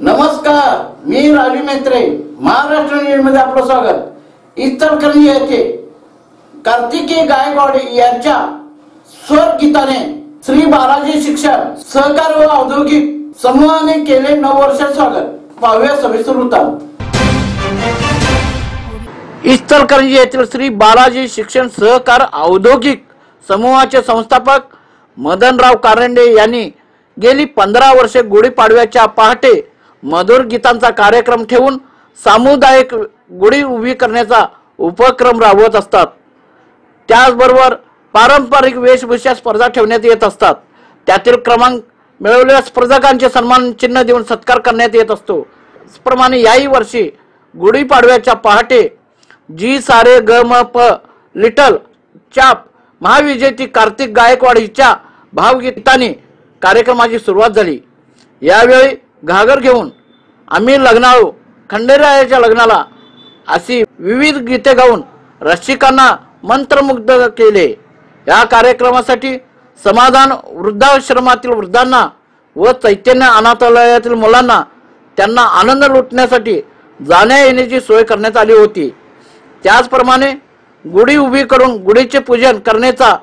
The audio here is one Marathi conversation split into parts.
नमस्कार मी राजू मेत्रे. महाराष्ट्र न्यूजमध्ये आपलं स्वागत. इचलकरंजी येथे कार्तिकी गायकवाड यांच्या स्वर गीताने श्री बालाजी शिक्षण सहकार व औद्योगिक समूहाने केले नऊ वर्ष स्वागत. पाहूया सविस्तर वृत्तांत. इचलकरंजी येथील श्री बालाजी शिक्षण सहकार औद्योगिक समूहाचे संस्थापक मदनराव कारंडे यांनी गेली पंधरा वर्षे गुढीपाडव्याच्या पहाटे मधुर गीतांचा कार्यक्रम ठेवून सामुदायिक गुढी उभी करण्याचा उपक्रम राबवत असतात. त्याचबरोबर पारंपरिक वेशभूषा स्पर्धा ठेवण्यात येत असतात. त्यातील क्रमांक मिळवलेल्या स्पर्धकांचे सन्मान चिन्ह देऊन सत्कार करण्यात येत असतो. त्याचप्रमाणे याही वर्षी गुढीपाडव्याच्या पहाटे जी सारे ग म प लिटल चाप महाविजेती कार्तिक गायकवाड हिच्या भावगीताने कार्यक्रमाची सुरुवात झाली. यावेळी घागर घेऊन आम्ही लग्नाळू खंडेरायाच्या लग्नाला अशी विविध गीते गाऊन रसिकांना मंत्रमुग्ध केले. या कार्यक्रमासाठी समाधान वृद्धाश्रमातील वृद्धांना व चैतन्य अनाथालयातील मुलांना त्यांना आनंद लुटण्यासाठी जाण्या येण्याची सोय करण्यात आली होती. त्याचप्रमाणे गुढी उभी करून गुढीचे पूजन करण्याचा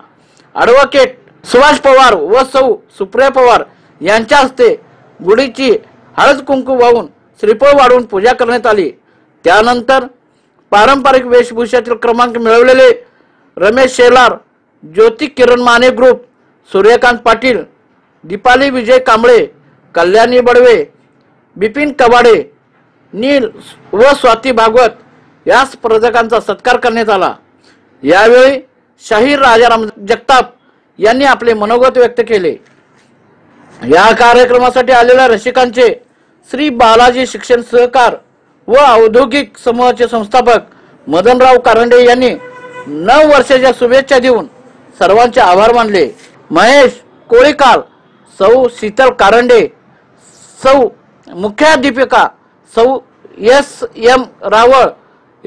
ॲडव्होकेट सुभाष पवार व सौ सुप्रिया पवार यांच्या हस्ते गुढीची हळद कुंकू वाहून श्रीफळ वाढवून पूजा करण्यात आली. त्यानंतर पारंपरिक वेशभूषेतील क्रमांक मिळवलेले रमेश शेलार ज्योती किरण माने ग्रुप सूर्यकांत पाटील दीपाली विजय कांबळे कल्याणी बडवे बिपिन कबाडे नील व स्वाती भागवत याच स्पर्धकांचा सत्कार करण्यात आला. यावेळी शाहीर राजाराम जगताप यांनी आपले मनोगत व्यक्त केले. या कार्यक्रमासाठी आलेल्या रसिकांचे श्री बालाजी शिक्षण सहकार व औद्योगिक समूहाचे संस्थापक मदनराव कारंडे यांनी नऊ वर्षाच्या शुभेच्छा देऊन सर्वांचे आभार मानले. महेश कोळीकाल सौ शीतल कारंडे सौ मुख्याध्यापिका सौ S M Raval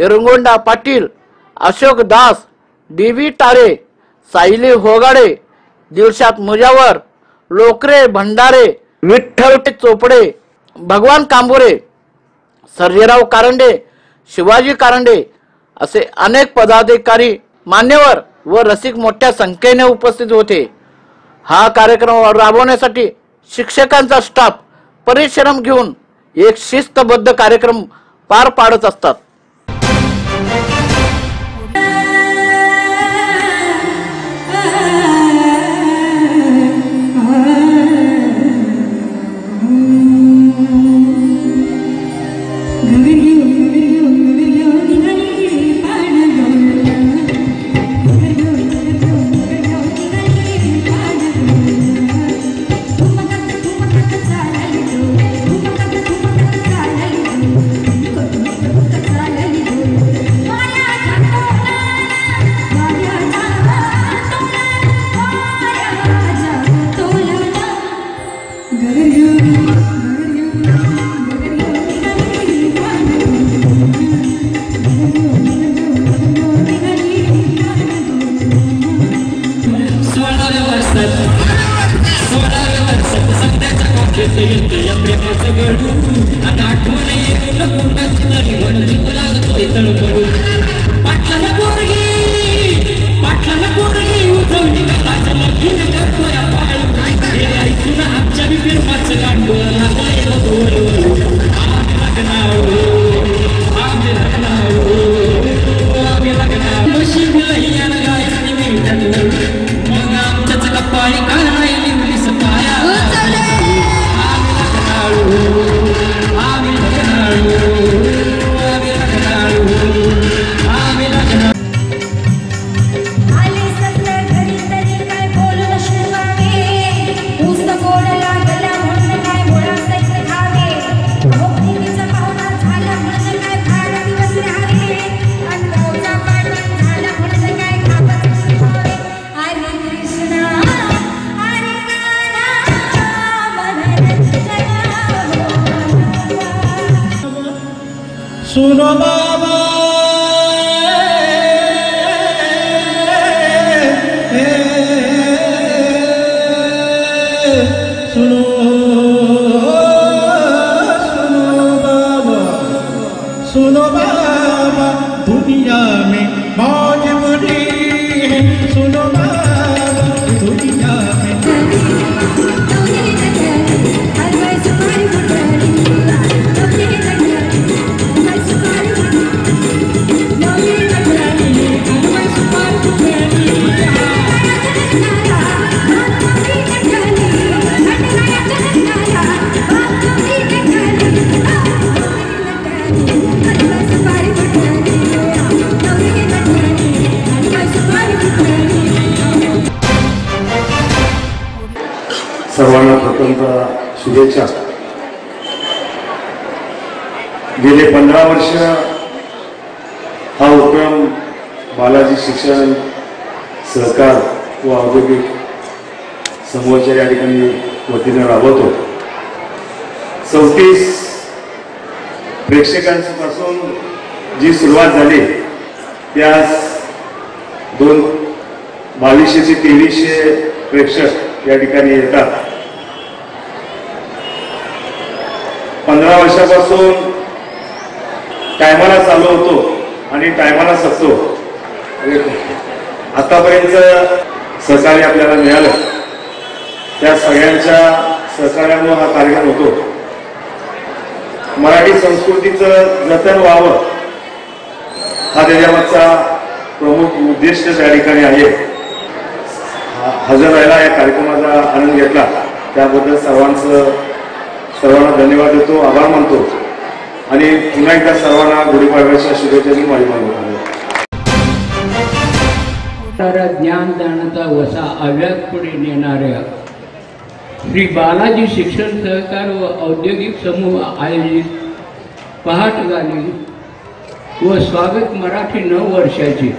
Erangonda Patil Ashok Das D V Tare Sayali Hogade दिलशात Mujawar लोकरे भंडारे विठ्ठल चोपडे भगवान कांबोरे सर्जेराव कारंडे शिवाजी कारंडे असे अनेक पदाधिकारी मान्यवर व रसिक मोठ्या संख्येने उपस्थित होते. हा कार्यक्रम राबवण्यासाठी शिक्षकांचा स्टाफ परिश्रम घेऊन एक शिस्तबद्ध कार्यक्रम पार पाडत असतात. या प्रेमाचं गडू आणि आठवण येते लपूनच तरी म्हणून लागतोय तळपडू पाटलाला पोरगी पाटलाला पोरगी उठवली का लगीन करतोय पाळू हे ऐकून आमच्या बी गांडू आम्ही आम्ही आम्ही आणि गायची मिळतात मग आमच्याच सुनो प्रथमतः शुभेच्छा. गेले पंधरा वर्ष हा उपक्रम बालाजी शिक्षण सहकार व औद्योगिक समूहाच्या या ठिकाणी वतीनं राबवतो. चौतीस प्रेक्षकांपासून जी सुरुवात झाली त्यास दोन बावीसशे ते तेवीसशे प्रेक्षक या ठिकाणी येतात. पंधरा वर्षापासून टायमाला चालू होतो आणि टायमाला संपतो आतापर्यंत सहकार्य आपल्याला मिळालं. त्या सगळ्यांच्या सहकार्यामुळे हा कार्यक्रम होतो. मराठी संस्कृतीचं जतन व्हावं हा त्याच्यामागचा प्रमुख उद्देश त्या ठिकाणी आहे. हजर राहिला या कार्यक्रमाचा आनंद घेतला. त्याबद्दल सर्वांचं सर्वांना धन्यवाद देतो आभार मानतो. आणि पुन्हा एकदा सर्वांना गुढीपाडव्याच्या शुभेच्छा मी माझी मानतो सारा ज्ञानदानाचा वसा अव्यात पुढे नेणाऱ्या श्री बालाजी शिक्षण सहकार व औद्योगिक समूह आयोजित पहाट झाली व स्वागत मराठी नऊ वर्षाची.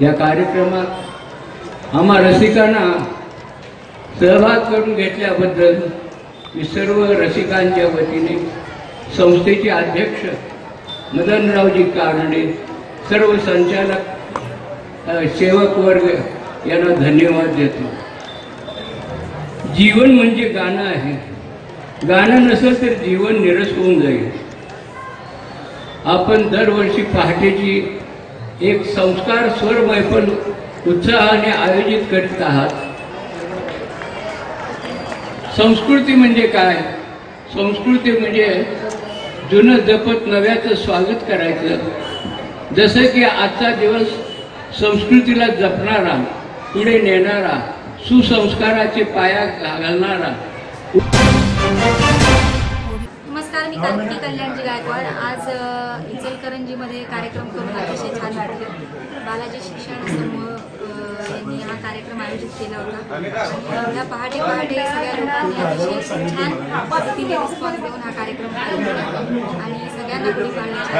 या कार्यक्रमात आम्हा रसिकांना सहभाग करून घेतल्याबद्दल मी सर्व रसिकांच्या वतीने संस्थेचे अध्यक्ष मदनरावजी कारणे सर्व संचालक सेवक वर्ग यांना धन्यवाद देतो. जीवन म्हणजे गाणं आहे. गाणं नसेल तर जीवन निरस होऊन जाईल. आपण दरवर्षी पहाटेची एक संस्कार स्वर मैफल उत्साहाने आयोजित करीत आहात. संस्कृती म्हणजे काय? संस्कृती म्हणजे जुनं जपत नव्याचं स्वागत करायचं. जसं की आजचा दिवस संस्कृतीला जपणारा पुढे नेणारा सुसंस्काराचे पाया घालणारा. नमस्कार मी कांती कल्याणजी गायकवाड. आज इचलकरंजीमध्ये कार्यक्रम करून अतिशय छान वाटलं. बालाजी शिक्षण कार्यक्रम आयोजित केला होता. एवढ्या पहाटे पहाटे सगळ्या लोकांनी अतिशय छान पद्धतीने रिस्पॉन्स देऊन हा कार्यक्रम आणि सगळ्यांना गुढी पाडण्याच्या